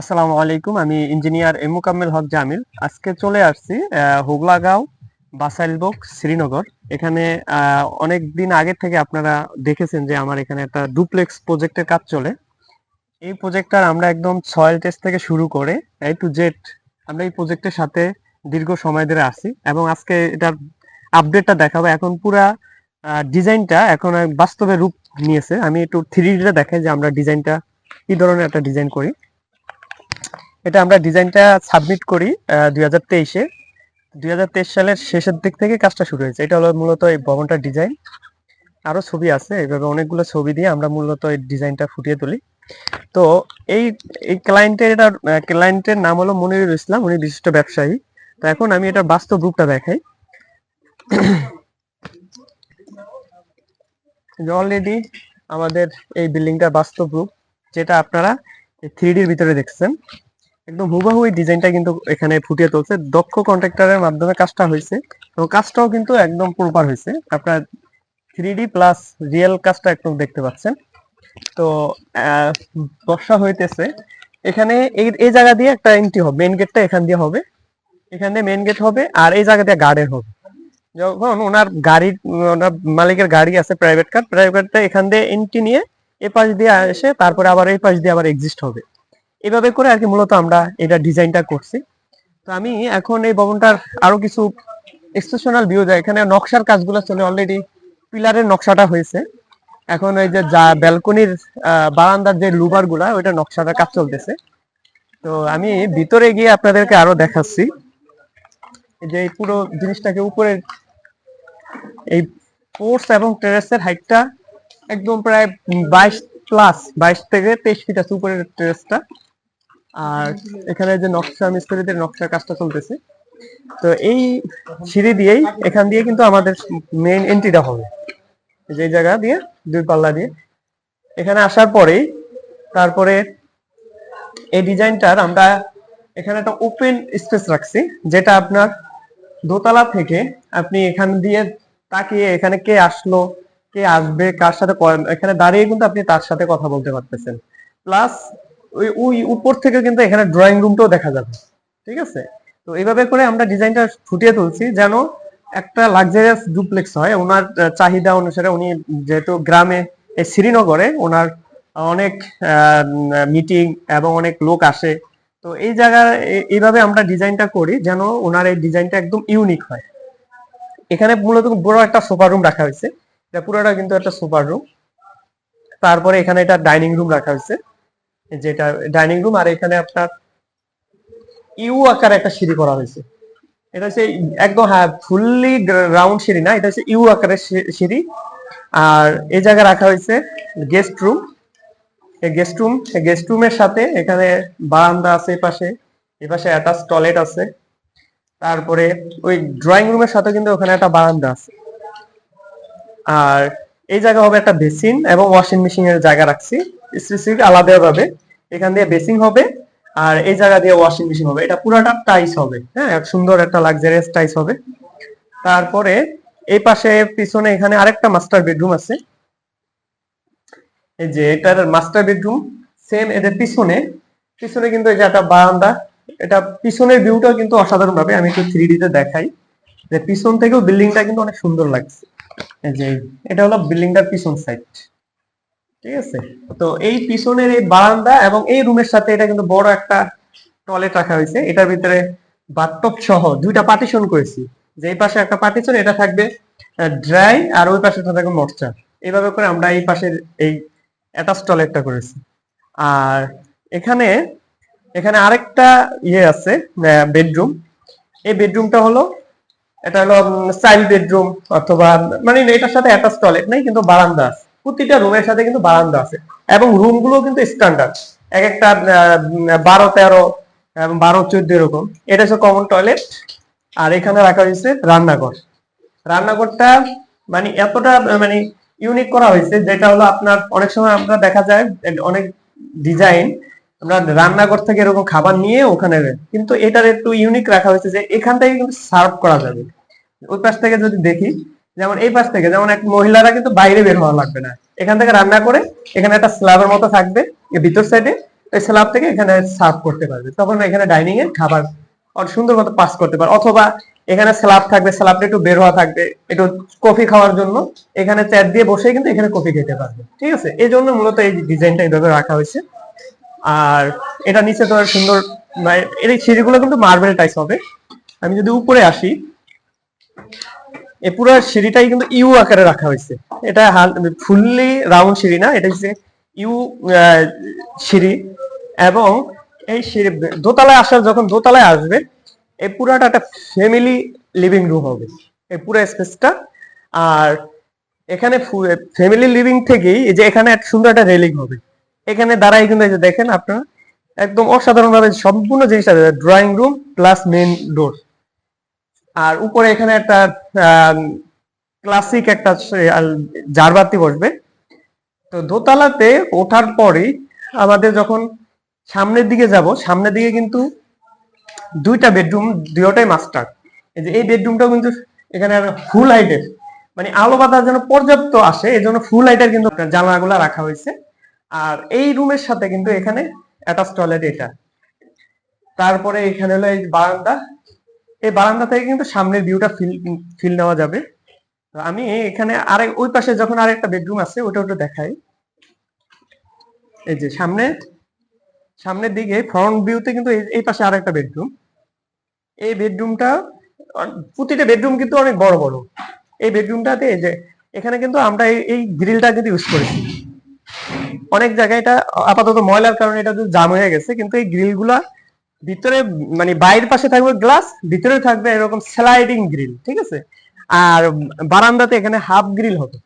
আসসালামু আলাইকুম, আমি ইঞ্জিনিয়ার এম মুকাম্মেল হক জামিল। আজকে চলে আসছি হুগলাগাঁও বাসাইলবক শ্রীনগর। এখানে অনেক দিন আগে থেকে আপনারা দেখেছেন যে আমার এখানে একটা ডুপ্লেক্স প্রজেক্টের কাজ চলে। এই প্রজেক্টটার আমরা একদম সয়েল টেস্ট থেকে শুরু করে এ টু জেড আমরা এই প্রজেক্টের সাথে দীর্ঘ সময় ধরে আছি এবং আজকে এটার আপডেটটা দেখাবো। এখন পুরা ডিজাইনটা এখন বাস্তবে রূপ নিয়েছে। আমি একটু থ্রি ডিটা দেখাই যে আমরা ডিজাইনটা কি ধরনের একটা ডিজাইন করি। এটা আমরা ডিজাইনটা সাবমিট করি দুই হাজার তেইশে। দুই হাজার তেইশ সালের শেষের দিক থেকে কাজটা শুরু হয়েছে। এটা হলো মূলত এই ভবনটার ডিজাইন। আরও ছবি আছে এইভাবে অনেকগুলো ছবি দিয়ে আমরা মূলত এই ডিজাইনটা ফুটিয়ে তুলি। তো এই এই ক্লায়েন্টের এটা ক্লায়েন্টের নাম হলো মনিরুল ইসলাম, উনি বিশিষ্ট ব্যবসায়ী। তো এখন আমি এটা বাস্তব রূপটা দেখাই। অলরেডি আমাদের এই বিল্ডিংটার বাস্তব রূপ, যেটা আপনারা থ্রি ডির ভিতরে দেখছেন। একদম হুবাহু এই ডিজাইনটা কিন্তু এখানে ফুটিয়ে তুলছে। দক্ষ কন্ট্রাক্টরের মাধ্যমে কাজটা হয়েছে। এবং কাজটাও কিন্তু একদম প্রপার হয়েছে। আপনার থ্রি প্লাস রিয়েল কাজটা একদম দেখতে পাচ্ছেন। তো বর্ষা হইতেছে। এখানে এই এই জায়গা দিয়ে একটা এন্ট্রি হবে। মেন গেটটা এখান দিয়ে হবে। এখান দিয়ে মেন গেট হবে আর এই জায়গা দিয়ে গার্ডেন হবে। যখন ওনার গাড়ির ওনার মালিকের গাড়ি আছে প্রাইভেট কার প্রাইভেটটা এখান দিয়ে এন্ট্রি নিয়ে এ পাশ দিয়ে এসে তারপরে আবার এই পাশ দিয়ে আবার এক্সিস্ট হবে। এভাবে করে আর কি মূলত আমরা এটা ডিজাইনটা করছি। তো আমি এখন এই ভবনটার আরও কিছু এক্সেপশনাল ভিউ দেয় এখানে নকশার কাজগুলো চলে অলরেডি পিলারের নকশাটা হয়েছে। এখন এই যে যা ব্যালকনির বারান্দার যে লুবারগুলা ওইটা নকশাটার কাজ চলতেছে। তো আমি ভিতরে গিয়ে আপনাদেরকে আরও দেখাচ্ছি। যে এই পুরো জিনিসটাকে উপরে, এই পোর্টস এবং টেরেসের হাইটটা একদম প্রায় বাইশ প্লাস, বাইশ থেকে তেইশ ফিট আছে উপরের টেরেসটা। আর এখানে যে নকশা মিস্ত্রিদের নকশার কাজটা চলতেছে। তো এই সিঁড়ি দিয়েই এখান দিয়ে কিন্তু আমাদের মেইন এন্ট্রিটা হবে। যে জায়গা দিয়ে দুই পাল্লা দিয়ে। এখানে আসার পরেই তারপরে এই ডিজাইনটার আমরা এখানে একটা ওপেন স্পেস রাখছি যেটা আপনার দোতলা থেকে আপনি এখান দিয়ে তাকিয়ে এখানে কে আসলো কে আসবে কার সাথে এখানে দাঁড়িয়ে কিন্তু আপনি তার সাথে কথা বলতে পারতেছেন। প্লাস ওই ওই উপর থেকে কিন্তু এখানে ড্রয়িং রুমটাও দেখা যাবে। ঠিক আছে? তো এইভাবে করে আমরা ডিজাইনটা ফুটিয়ে তুলছি যেন একটা লাক্সারিয়াস ডুপ্লেক্স হয়। ওনার চাহিদা অনুসারে উনি যেহেতু গ্রামে, এই শ্রীনগরে ওনার অনেক মিটিং এবং অনেক লোক আসে। তো এই জায়গায় এইভাবে আমরা ডিজাইনটা করি যেন ওনার এই ডিজাইনটা একদম ইউনিক হয়। এখানে মূলত বড় একটা সোফা রুম রাখা হয়েছে। পুরোটা কিন্তু একটা সোফা রুম তারপরে এখানে এটা ডাইনিং রুম রাখা হয়েছে। যেটা ডাইনিং রুম আর এখানে আপনার ইউ আকারে একটা সিঁড়ি করা হয়েছে। এটা হচ্ছে একদম হ্যাঁ ফুললি রাউন্ড সিঁড়ি না, এটা হচ্ছে ইউ আকারের সিঁড়ি। আর এই জায়গায় রাখা হয়েছে guest room guest room guest রুমের সাথে এখানে বারান্দা আছে পাশে, এই পাশে অ্যাটাচ টয়লেট আছে। তারপরে ওই ড্রয়িং রুমের সাথে কিন্তু ওখানে একটা বারান্দা আছে। আর এই জায়গা হবে একটা বেসিন এবং ওয়াশিং মেশিন এর জায়গা রাখছি। স্পেসিফিক আলাদা ভাবে এখান দিয়ে বেসিং হবে, আর এই জায়গা দিয়ে ওয়াশিং মেশিন হবে। এটা পুরাটা টাইস হবে হ্যাঁ? সুন্দর একটা লাক্সারিয়াস টাইস হবে। তারপরে এই পাশে পিছনে এখানে আরেকটা মাস্টার বেডরুম আছে। এই যে এটার মাস্টার বেডরুম সেম এদের পিছনে। পিছনে কিন্তু এই যে একটা বারান্দা, এটা পিছনের ভিউটা কিন্তু অসাধারণ ভাবে আমি একটু থ্রি তে দেখাই। যে পিছন থেকেও বিল্ডিংটা কিন্তু অনেক সুন্দর লাগছে। এই যে এটা হলো বিল্ডিংটার পিছন সাইড ঠিক আছে? তো এই পিছনের এই বারান্দা এবং এই রুমের সাথে এটা কিন্তু বড় একটা টয়লেট রাখা হয়েছে। এটার ভিতরে বাথটব সহ দুইটা পার্টিশন করেছি। যে এই পাশে একটা পার্টিশন, এটা থাকবে ড্রাই আর ওই পাশে থাকবে মরচার এইভাবে করে আমরা এই পাশের এই অ্যাটাচ টয়লেটটা করেছি। আর এখানে এখানে আরেকটা ইয়ে আছে বেডরুম। এই বেডরুমটা হলো, এটা হলো চাইল্ড বেডরুম অথবা মানে এটার সাথে অ্যাটাচ টয়লেট নেই, কিন্তু বারান্দা আছে। প্রতিটা রুমের সাথে কিন্তু বারান্দা আছে। এবং রুমগুলো কিন্তু স্ট্যান্ডার্ড এক একটা বারো, তেরো বারো, চোদ্দ এরকম। এটা হচ্ছে কমন টয়লেট আর এখানে রাখা হয়েছে রান্নাঘর। রান্নাঘরটা মানে এতটা মানে ইউনিক করা হয়েছে, যেটা হলো আপনার, অনেক সময় আমরা দেখা যায়, অনেক ডিজাইন আমরা রান্নাঘর থেকে এরকম খাবার নিয়ে ওখানে কিন্তু এটার একটু ইউনিক রাখা হয়েছে যে এখান থেকে কিন্তু সার্ভ করা যাবে। ওই পাশ থেকে যদি দেখি যেমন এই পাশ থেকে, যেমন এক মহিলারা কিন্তু বাইরে বের হওয়া লাগবে না। এখান থেকে রান্না করে এখানে একটা স্ল্যাবের মতো থাকবে ভিতর সাইডে ওই স্ল্যাব থেকে এখানে সার্ভ করতে পারবে। তখন এখানে ডাইনিং এর খাবার অনেক সুন্দর মতো পাস করতে পারবে। অথবা এখানে স্ল্যাব থাকবে স্ল্যাবটা একটু বের হওয়া থাকবে, একটু কফি খাওয়ার জন্য। এখানে চেয়ার দিয়ে বসে কিন্তু এখানে কফি খেতে পারবে। ঠিক আছে? এই জন্য মূলত এই ডিজাইনটা এইভাবে রাখা হয়েছে। আর এটা নিচে তো সুন্দর এই সিঁড়িগুলো কিন্তু মার্বেল টাইপ হবে। আমি যদি উপরে আসি এই পুরো সিঁড়িটাই কিন্তু ইউ আকারে রাখা হয়েছে। এটা ফুললি রাউন্ড সিঁড়ি না, এটা হচ্ছে ইউ সিঁড়ি এবং এই সিঁড়ি দোতলায় আসার, যখন দোতলায় আসবে এই পুরাটা একটা ফ্যামিলি লিভিং রুম হবে। এই পুরো স্পেসটা। আর এখানে ফ্যামিলি লিভিং থেকেই এই যে এখানে একটা সুন্দর একটা রেলিং হবে। এখানে দাঁড়াই কিন্তু এই যে দেখেন আপনারা, একদম অসাধারণ ভাবে সম্পূর্ণ জিনিসটা drawing room plus main door আর উপরে এখানে একটা ক্লাসিক একটা জারবাতি বসবে। তো দোতলাতে ওঠার পরেই আমাদের যখন সামনের দিকে যাব, সামনের দিকে কিন্তু দুইটা বেডরুম দুইটাই মাস্টার এই যে এই বেডরুমটাও কিন্তু এখানে ফুল হাইটের মানে আলো বাতাস যেন পর্যাপ্ত আসে এই জন্য ফুল হাইটের কিন্তু জানালাগুলা রাখা হয়েছে। আর এই রুমের সাথে কিন্তু এখানে অ্যাটাচ টয়লেট এটা। তারপরে এখানে হলো এই বারান্দা। এই বারান্দা থেকে কিন্তু সামনের ভিউটা ফিল ফিল নেওয়া যাবে। তো আমি এখানে আরেক, ওই পাশে যখন আরেকটা বেডরুম আছে, ওটা ওটা দেখাই। এই যে সামনে, সামনের দিকে ফ্রন্ট ভিউতে কিন্তু এই- পাশে আরেকটা বেডরুম এই বেডরুমটা প্রতিটা বেডরুম কিন্তু অনেক বড় বড়। এই বেডরুমটাতে যে, এখানে কিন্তু আমরা এই- গ্রিলটা কিন্তু ইউজ করেছি। অনেক জায়গায় এটা আপাতত ময়লার কারণে এটা জাম হয়ে গেছে, কিন্তু এই গ্রিলগুলা ভিতরে মানে বাইরের পাশে থাকবে গ্লাস ভিতরে থাকবে এরকম স্লাইডিং গ্রিল ঠিক আছে? আর বারান্দাতে এখানে হাফ গ্রিল হবে।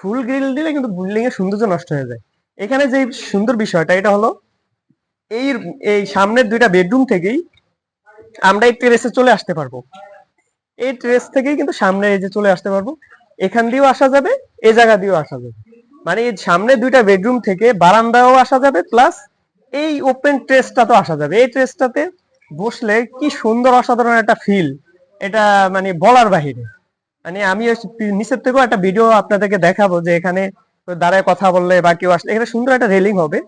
ফুল গ্রিল দিলে কিন্তু বিল্ডিং এর সৌন্দর্য নষ্ট হয়ে যায়। এখানে যে সুন্দর বিষয়টা, এটা হলো এই এই সামনের দুইটা বেডরুম থেকেই আমরা এই টেরেসে চলে আসতে পারব। এই টেরেস থেকেই কিন্তু সামনে এই যে চলে আসতে পারব। এখান দিয়েও আসা যাবে এই জায়গা দিয়েও আসা যাবে। মানে সামনে দুইটা বেডরুম থেকে বারান্দাও আসা যাবে প্লাস এই ওপেন ট্রেসটা তো আসা যাবে। এই ট্রেসটাতে বসলে কি সুন্দর অসাধারণ একটা ফিল এটা মানে বলার বাহিরে। মানে আমি নিচের থেকেও একটা ভিডিও আপনাদেরকে দেখাবো যে এখানে দাঁড়ায় কথা বললে বা কেউ আসলে, এখানে সুন্দর একটা রেলিং হবে।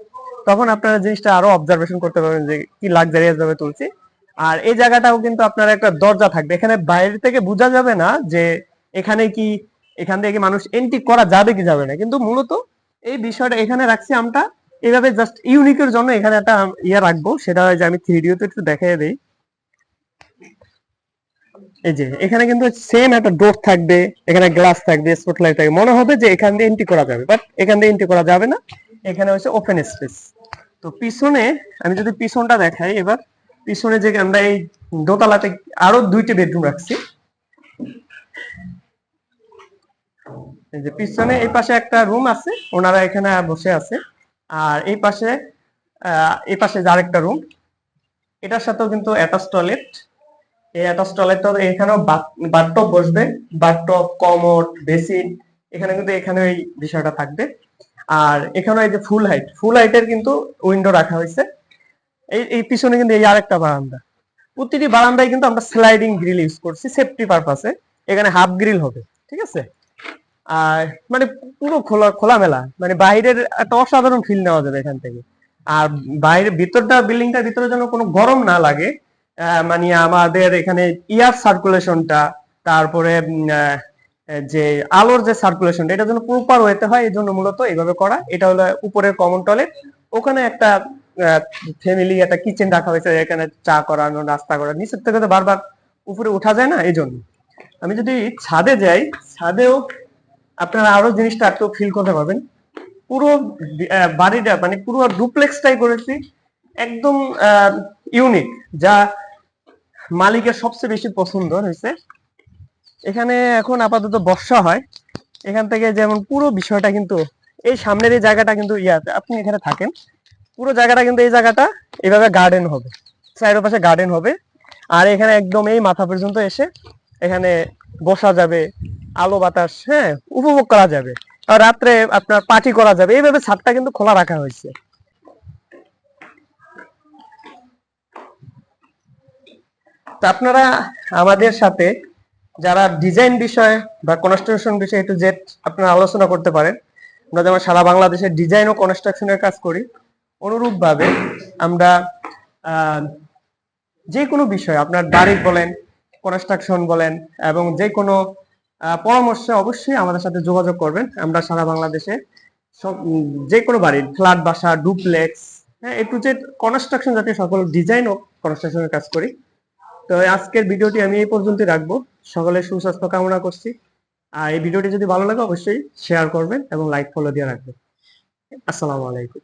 তখন আপনারা জিনিসটা আরও অবজারভেশন করতে পারবেন যে কি লাক্সারিয়াস ভাবে তুলছে। আর এই জায়গাটাও কিন্তু আপনার একটা দরজা থাকবে। এখানে বাইরে থেকে বোঝা যাবে না যে এখানে কি, এখান থেকে মানুষ এন্ট্রি করা যাবে কি যাবে না। কিন্তু মূলত এই বিষয়টা এখানে রাখছি আমরা এইভাবে জাস্ট ইউনিকের জন্য এখানে একটা ইয়ে রাখব, সেটা হয় যে আমি থ্রি ডিওতে একটু দেখাই দেই। এই যে, এখানে কিন্তু সেম একটা ডোর থাকবে, এখানে গ্লাস থাকবে স্পটলাইট থাকবে। মনে হবে যে এখান দিয়ে এন্ট্রি করা যাবে বাট এখান দিয়ে এন্ট্রি করা যাবে না। এখানে হচ্ছে ওপেন স্পেস তো পিছনে, আমি যদি পিছনটা দেখাই এবার, পিছনে যে আমরা এই দোতলাতে আরও দুইটি বেডরুম রাখছি। যে পিছনে, এই পাশে একটা রুম আছে, ওনারা এখানে বসে আছে। আর এই পাশে এই পাশে যে আরেকটা রুম এটার সাথেও কিন্তু অ্যাটাচ টয়লেট এই অ্যাটাচ টয়লেটটা এখানেও বাথটব বসবে। বাথটব কমোড বেসিন এখানে কিন্তু এখানে এই বিষয়টা থাকবে। আর এখানে এই যে ফুল হাইট ফুল হাইটের কিন্তু উইন্ডো রাখা হয়েছে। এই এই পিছনে কিন্তু এই আরেকটা বারান্দা। প্রতিটি বারান্দায় কিন্তু আমরা স্লাইডিং গ্রিল ইউজ করছি সেফটি পারপাসে এখানে হাফ গ্রিল হবে, ঠিক আছে? আর মানে পুরো খোলা, খোলামেলা মানে বাইরের একটা অসাধারণ ফিল নেওয়া যাবে এখান থেকে। আর বাইরে ভিতরটা বিল্ডিংটার ভিতরে যেন কোনো গরম না লাগে মানে আমাদের এখানে ইয়ার সার্কুলেশনটা তারপরে যে আলোর যে সার্কুলেশনটা এটা যেন প্রপার ওয়েতে হয় এই জন্য মূলত এইভাবে করা। এটা হলো উপরের কমন টয়লেট ওখানে একটা ফ্যামিলি একটা কিচেন রাখা হয়েছে, এখানে চা করানো, নাস্তা করা নিচের থেকে তো বারবার উপরে ওঠা যায় না এই জন্য আমি যদি ছাদে যাই, ছাদেও আপনারা আরও জিনিসটা একটু ফিল করতে পারবেন। পুরো বাড়িটা মানে পুরো ডুপ্লেক্সটাই করেছি। একদম ইউনিক যা মালিকের সবচেয়ে বেশি পছন্দ হয়েছে। এখানে এখন আপাতত বর্ষা হয়। এখান থেকে যেমন পুরো বিষয়টা কিন্তু, এই সামনের এই জায়গাটা কিন্তু ইয়াতে আপনি এখানে থাকেন। পুরো জায়গাটা কিন্তু এই জায়গাটা এইভাবে গার্ডেন হবে। সাইডের পাশে গার্ডেন হবে। আর এখানে একদম এই মাথা পর্যন্ত এসে এখানে বসা যাবে। আলো বাতাস হ্যাঁ উপভোগ করা যাবে। আর রাত্রে আপনার পার্টি করা যাবে। এইভাবে ছাদটা কিন্তু খোলা রাখা হয়েছে। আপনারা আমাদের সাথে যারা ডিজাইন বিষয় বা কনস্ট্রাকশন বিষয়ে একটু জেড আপনারা আলোচনা করতে পারেন, আমরা যেমন সারা বাংলাদেশের ডিজাইন ও কনস্ট্রাকশনের কাজ করি, অনুরূপভাবে আমরা যে কোনো বিষয়, আপনার বাড়ি বলেন কনস্ট্রাকশন বলেন, এবং যে কোনো পরামর্শে অবশ্যই আমাদের সাথে যোগাযোগ করবেন। আমরা সারা বাংলাদেশে সব যে কোনো বাড়ির, ফ্ল্যাট, বাসা, ডুপ্লেক্স হ্যাঁ একটু যে কনস্ট্রাকশন জাতীয় সকল ডিজাইন ও কনস্ট্রাকশনের কাজ করি। তো আজকের ভিডিওটি আমি এই পর্যন্তই রাখব। সকলের সুস্বাস্থ্য কামনা করছি। আর এই ভিডিওটি যদি ভালো লাগে অবশ্যই শেয়ার করবেন এবং লাইক ফলো দিয়ে রাখবেন। আসসালামু আলাইকুম।